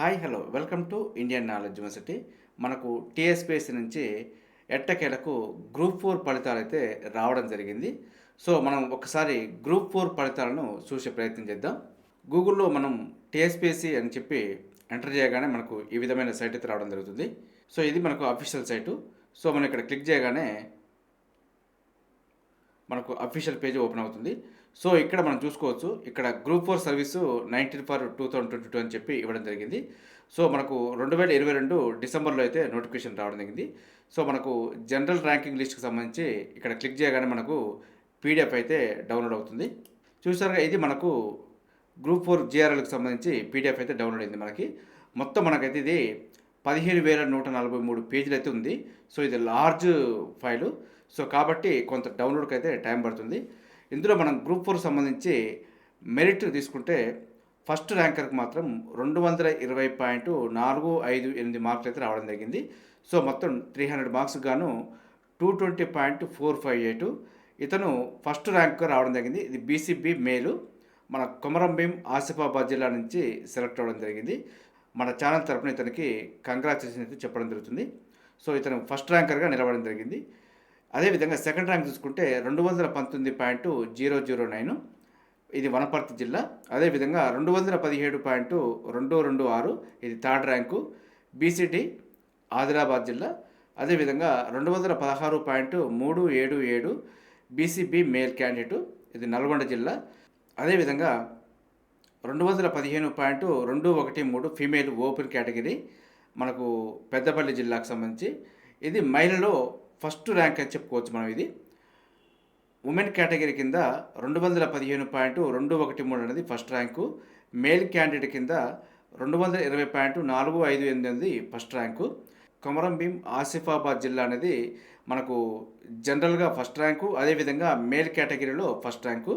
Hi hello. Welcome to Indian knowledge university. మనకు T S P S C నుంచి ఎట్టకేలకు group four ఫలితాలు అయితే రావడం జరిగింది. సో మనం ఒకసారి గ్రూప్ ఫోర్ ఫలితాలను చూసే ప్రయత్నం చేద్దాం. గూగుల్లో మనం టీఎస్పీఎస్సీ అని చెప్పి ఎంటర్ చేయగానే మనకు ఈ విధమైన సైట్ అయితే రావడం జరుగుతుంది. సో ఇది మనకు అఫీషియల్ సైటు. సో మనం ఇక్కడ క్లిక్ చేయగానే మనకు అఫీషియల్ పేజ్ ఓపెన్ అవుతుంది. సో ఇక్కడ మనం చూసుకోవచ్చు ఇక్కడ group four service nineteen for two thousand twenty two అని చెప్పి ఇవ్వడం జరిగింది. సో మనకు రెండు వేల ఇరవై రెండు డిసెంబర్లో అయితే నోటిఫికేషన్ రావడం జరిగింది. సో మనకు జనరల్ ర్యాంకింగ్ లిస్ట్కి సంబంధించి ఇక్కడ క్లిక్ చేయగానే మనకు పీడిఎఫ్ అయితే డౌన్లోడ్ అవుతుంది. చూసారుగా ఇది మనకు గ్రూప్ ఫోర్ జిఆర్ఎల్కి సంబంధించి పీడిఎఫ్ అయితే డౌన్లోడ్ అయింది మనకి. మొత్తం మనకైతే ఇది పదిహేను వేల నూట నలభై మూడు పేజీలు అయితే ఉంది. సో ఇది లార్జ్ ఫైలు. సో కాబట్టి కొంత డౌన్లోడ్కి అయితే టైం పడుతుంది. ఇందులో మనం గ్రూప్ ఫోర్ సంబంధించి మెరిట్ తీసుకుంటే ఫస్ట్ ర్యాంకర్కి మాత్రం రెండు వందల ఇరవై పాయింట్ నాలుగు ఐదు ఎనిమిది మార్కులు అయితే రావడం జరిగింది. సో మొత్తం త్రీ హండ్రెడ్ మార్క్స్ గాను two twenty point four five eight ఇతను ఫస్ట్ ర్యాంక్ రావడం జరిగింది. ఇది బీసీబీ మేలు. మన కొమరం భీం ఆసిఫాబాద్ జిల్లా నుంచి సెలెక్ట్ అవ్వడం జరిగింది. మన ఛానల్ తరపున ఇతనికి కంగ్రాచులేషన్ అయితే చెప్పడం జరుగుతుంది. సో ఇతను ఫస్ట్ ర్యాంకర్గా నిలబడడం జరిగింది. అదేవిధంగా సెకండ్ ర్యాంక్ చూసుకుంటే రెండు వందల పంతొమ్మిది పాయింట్ జీరో జీరో నైన్ ఇది వనపర్తి జిల్లా. అదేవిధంగా రెండు వందల పదిహేడు పాయింట్ రెండు రెండు ఆరు ఇది థర్డ్ ర్యాంకు. బీసీటీ ఆదిలాబాద్ జిల్లా. అదేవిధంగా రెండు వందల పదహారు పాయింట్ మూడు ఏడు ఏడు బీసీబీ మేల్ క్యాండిడేటు ఇది నల్గొండ జిల్లా. అదేవిధంగా రెండు వందల పదిహేను పాయింట్ రెండు ఒకటి మూడు ఫీమేల్ ఓపెన్ కేటగిరీ మనకు పెద్దపల్లి జిల్లాకు సంబంధించి. ఇది మహిళలో ఫస్ట్ ర్యాంక్ అని చెప్పుకోవచ్చు మనం ఇది. ఉమెన్ కేటగిరీ కింద రెండు వందల పదిహేను పాయింట్ రెండు ఒకటి మూడు అనేది ఫస్ట్ ర్యాంకు. మేల్ క్యాండిడేట్ కింద రెండు వందల ఇరవై పాయింట్ నాలుగు ఐదు ఎనిమిది అనేది ఫస్ట్ ర్యాంకు. కొమరం భీం ఆసిఫాబాద్ జిల్లా అనేది మనకు జనరల్గా ఫస్ట్ ర్యాంకు అదేవిధంగా మేల్ కేటగిరీలో ఫస్ట్ ర్యాంకు.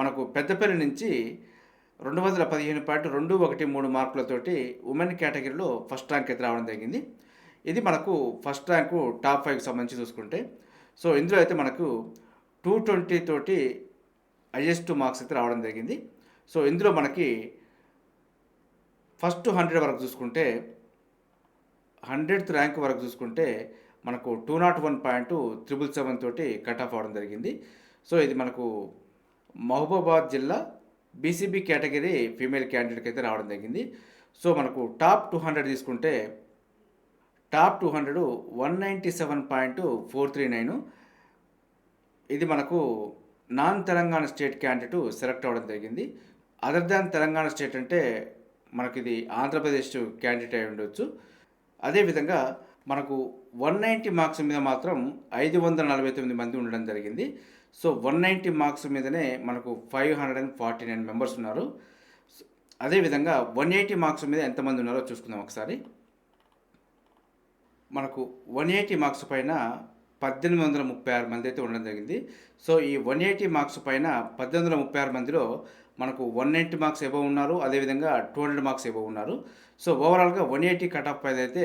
మనకు పెద్దపల్లి నుంచి రెండు వందల పదిహేను పాయింట్ రెండు ఒకటి మూడు మార్కులతోటి ఉమెన్ కేటగిరీలో ఫస్ట్ ర్యాంక్ అయితే రావడం జరిగింది. ఇది మనకు ఫస్ట్ ర్యాంకు టాప్ ఫైవ్కి సంబంధించి చూసుకుంటే. సో ఇందులో అయితే మనకు టూ ట్వంటీ తోటి హైయెస్ట్ మార్క్స్ అయితే రావడం జరిగింది. సో ఇందులో మనకి ఫస్ట్ హండ్రెడ్ వరకు చూసుకుంటే హండ్రెడ్త్ ర్యాంక్ వరకు చూసుకుంటే మనకు two not one point triple seven తోటి కట్ ఆఫ్ అవడం జరిగింది. సో ఇది మనకు మహబూబాబాద్ జిల్లా బీసీబీ కేటగిరీ ఫీమేల్ క్యాండిడేట్కి అయితే రావడం జరిగింది. సో మనకు టాప్ టూ హండ్రెడ్ తీసుకుంటే top two hundred one ninety seven point four three nine. ఇది మనకు non Telangana state candidate select అవ్వడం జరిగింది. అదర్ దాన్ తెలంగాణ స్టేట్ అంటే మనకి ఇది ఆంధ్రప్రదేశ్ క్యాండిడేట్ అయి ఉండొచ్చు. అదేవిధంగా మనకు వన్ నైంటీ మార్క్స్ మీద మాత్రం ఐదు వందల నలభై తొమ్మిది మంది ఉండడం జరిగింది. సో వన్ నైంటీ మార్క్స్ మీదనే మనకు five hundred and forty nine members ఉన్నారు. అదేవిధంగా వన్ ఎయిటీ మార్క్స్ మీద ఎంతమంది ఉన్నారో చూసుకుందాం ఒకసారి. మనకు వన్ ఎయిటీ మార్క్స్ పైన పద్దెనిమిది వందల ముప్పై ఆరు మంది అయితే ఉండడం జరిగింది. సో ఈ వన్ ఎయిటీ మార్క్స్ పైన పద్దెనిమిది వందల ముప్పై ఆరు మందిలో మనకు వన్ నైంటీ మార్క్స్ ఎబో ఉన్నారు. అదేవిధంగా టూ హండ్రెడ్ మార్క్స్ ఎబో ఉన్నారు. సో ఓవరాల్గా వన్ ఎయిటీ కట్ ఆఫ్ పైన అయితే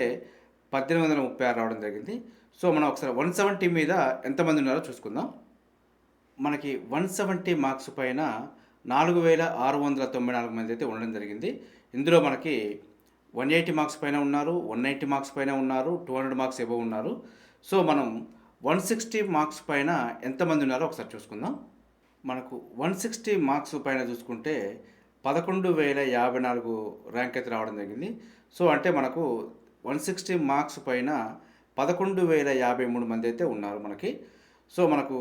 పద్దెనిమిది వందల ముప్పై ఆరు రావడం జరిగింది. సో మనం ఒకసారి వన్ సెవెంటీ మీద ఎంతమంది ఉన్నారో చూసుకుందాం. మనకి వన్ సెవెంటీ మార్క్స్ పైన నాలుగు వేల ఆరు వందల తొంభై నాలుగు మంది అయితే ఉండడం జరిగింది. ఇందులో మనకి వన్ ఎయిటీ మార్క్స్ పైన ఉన్నారు వన్ నైంటీ మార్క్స్ పైన ఉన్నారు టూ హండ్రెడ్ మార్క్స్ ఎబో ఉన్నారు. సో మనం వన్ సిక్స్టీ మార్క్స్ పైన ఎంతమంది ఉన్నారో ఒకసారి చూసుకుందాం. మనకు వన్ సిక్స్టీ మార్క్స్ పైన చూసుకుంటే పదకొండు వేల యాభై నాలుగు ర్యాంక్ అయితే రావడం జరిగింది. సో అంటే మనకు వన్ సిక్స్టీ మార్క్స్ పైన పదకొండు వేల యాభై మూడు మంది అయితే ఉన్నారు మనకి. సో మనకు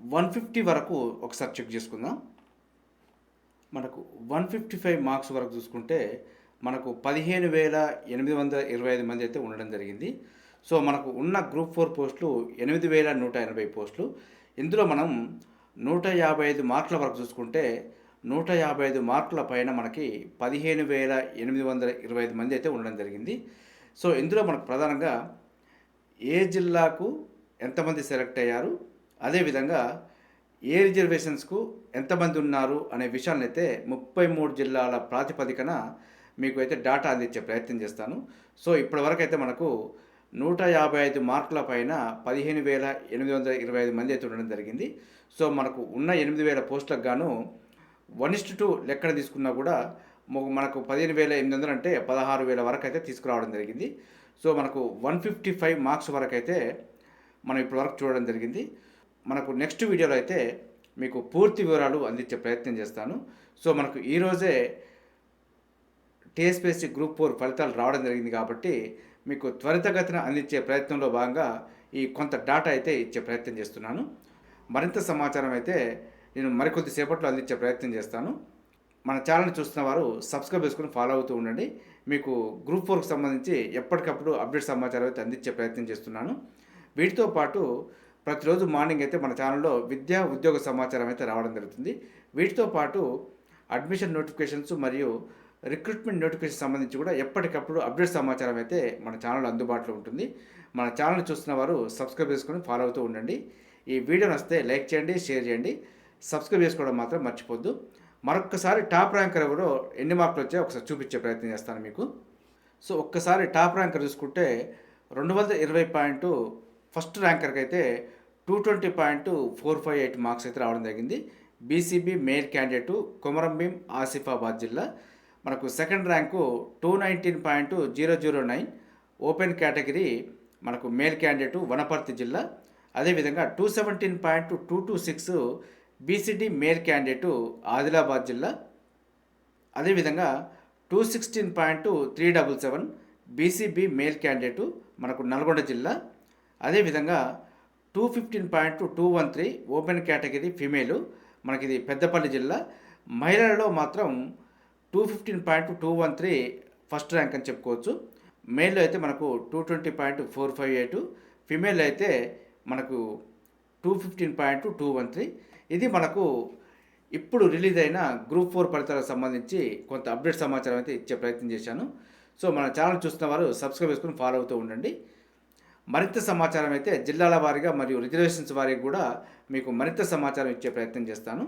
వన్ ఫిఫ్టీ వరకు ఒకసారి చెక్ చేసుకుందాం. మనకు వన్ ఫిఫ్టీ ఫైవ్ మార్క్స్ వరకు చూసుకుంటే మనకు పదిహేను వేల ఎనిమిది వందల ఇరవై ఐదు మంది అయితే ఉండడం జరిగింది. సో మనకు ఉన్న గ్రూప్ ఫోర్ పోస్టులు ఎనిమిది వేల నూట ఎనభై పోస్టులు. ఇందులో మనం నూట యాభై ఐదు మార్కుల వరకు చూసుకుంటే నూట యాభై ఐదు మార్కుల పైన మనకి పదిహేను వేల ఎనిమిది వందల ఇరవై ఐదు మంది అయితే ఉండడం జరిగింది. సో ఇందులో మనకు ప్రధానంగా ఏ జిల్లాకు ఎంతమంది సెలెక్ట్ అయ్యారు? అదేవిధంగా ఏ రిజర్వేషన్స్కు ఎంతమంది ఉన్నారు? అనే విషయాన్ని అయితే ముప్పై మూడు జిల్లాల ప్రాతిపదికన మీకు అయితే డాటా అందించే ప్రయత్నం చేస్తాను. సో ఇప్పటివరకు అయితే మనకు నూట యాభై ఐదు మార్కుల పైన పదిహేను వేల ఎనిమిది వందల ఇరవై ఐదు మంది అయితే ఉండడం జరిగింది. సో మనకు ఉన్న ఎనిమిది వేల పోస్టులకు గాను వన్ ఇస్ట్ టూ లెక్కన తీసుకున్నా కూడా మనకు పదిహేను వేల ఎనిమిది వందలు అంటే పదహారు వేల వరకు అయితే తీసుకురావడం జరిగింది. సో మనకు వన్ ఫిఫ్టీ ఫైవ్ మార్క్స్ వరకు అయితే మనం ఇప్పటి వరకు చూడడం జరిగింది. మనకు నెక్స్ట్ వీడియోలో అయితే మీకు పూర్తి వివరాలు అందించే ప్రయత్నం చేస్తాను. సో మనకు ఈరోజే టీఎస్పీఎస్సీ గ్రూప్ ఫోర్ ఫలితాలు రావడం జరిగింది కాబట్టి మీకు త్వరితగతిన అందించే ప్రయత్నంలో భాగంగా ఈ కొంత డేటా అయితే ఇచ్చే ప్రయత్నం చేస్తున్నాను. మరింత సమాచారం అయితే నేను మరికొద్ది సేపట్లో అందించే ప్రయత్నం చేస్తాను. మన ఛానల్ని చూస్తున్న వారు సబ్స్క్రైబ్ చేసుకుని ఫాలో అవుతూ ఉండండి. మీకు గ్రూప్ ఫోర్కి సంబంధించి ఎప్పటికప్పుడు అప్డేట్ సమాచారం అయితే అందించే ప్రయత్నం చేస్తున్నాను. వీటితో పాటు ప్రతిరోజు మార్నింగ్ అయితే మన ఛానల్లో విద్యా ఉద్యోగ సమాచారం అయితే రావడం జరుగుతుంది. వీటితో పాటు అడ్మిషన్ నోటిఫికేషన్స్ మరియు రిక్రూట్మెంట్ నోటిఫికేషన్ సంబంధించి కూడా ఎప్పటికప్పుడు అప్డేట్ సమాచారం అయితే మన ఛానల్ అందుబాటులో ఉంటుంది. మన ఛానల్ చూస్తున్న వారు సబ్స్క్రైబ్ చేసుకొని ఫాలో అవుతూ ఉండండి. ఈ వీడియో వస్తే లైక్ చేయండి షేర్ చేయండి. సబ్స్క్రైబ్ చేసుకోవడం మాత్రం మర్చిపోద్దు మరొక్కసారి టాప్ ర్యాంకర్ ఎవరో ఎన్ని మార్కులు వచ్చాయో ఒకసారి చూపించే ప్రయత్నం చేస్తాను మీకు. సో ఒక్కసారి టాప్ ర్యాంకర్ చూసుకుంటే రెండు వందల ఇరవై పాయింట్ ఫస్ట్ ర్యాంకర్కి అయితే two twenty point four five eight marks అయితే రావడం జరిగింది. BCB male candidate Komaram Bheem Asifabad జిల్లా. మనకు second rank two nineteen point zero zero nine open category మనకు మేల్ క్యాండిడేట్ వనపర్తి జిల్లా. అదేవిధంగా two seventeen point two two six BCD male candidate Adilabad జిల్లా. అదేవిధంగా two sixteen point three double seven BCB male candidate మనకు నల్గొండ జిల్లా. అదేవిధంగా two fifteen point two one three open category female మనకి ఇది పెద్దపల్లి జిల్లా. మహిళలలో మాత్రం two fifteen point two one three first rank అని చెప్పుకోవచ్చు. మేల్లో అయితే మనకు two twenty point four five eight female అయితే మనకు two fifteen point two one three. ఇది మనకు ఇప్పుడు రిలీజ్ అయిన గ్రూప్ ఫోర్ ఫలితాలకు సంబంధించి కొంత అప్డేట్ సమాచారం అయితే ఇచ్చే ప్రయత్నం చేశాను. సో మన ఛానల్ చూస్తున్న వారు సబ్స్క్రైబ్ చేసుకుని ఫాలో అవుతూ ఉండండి. మరింత సమాచారం అయితే జిల్లాల వారీగా మరియు రిజర్వేషన్స్ వారికి కూడా మీకు మరింత సమాచారం ఇచ్చే ప్రయత్నం చేస్తాను.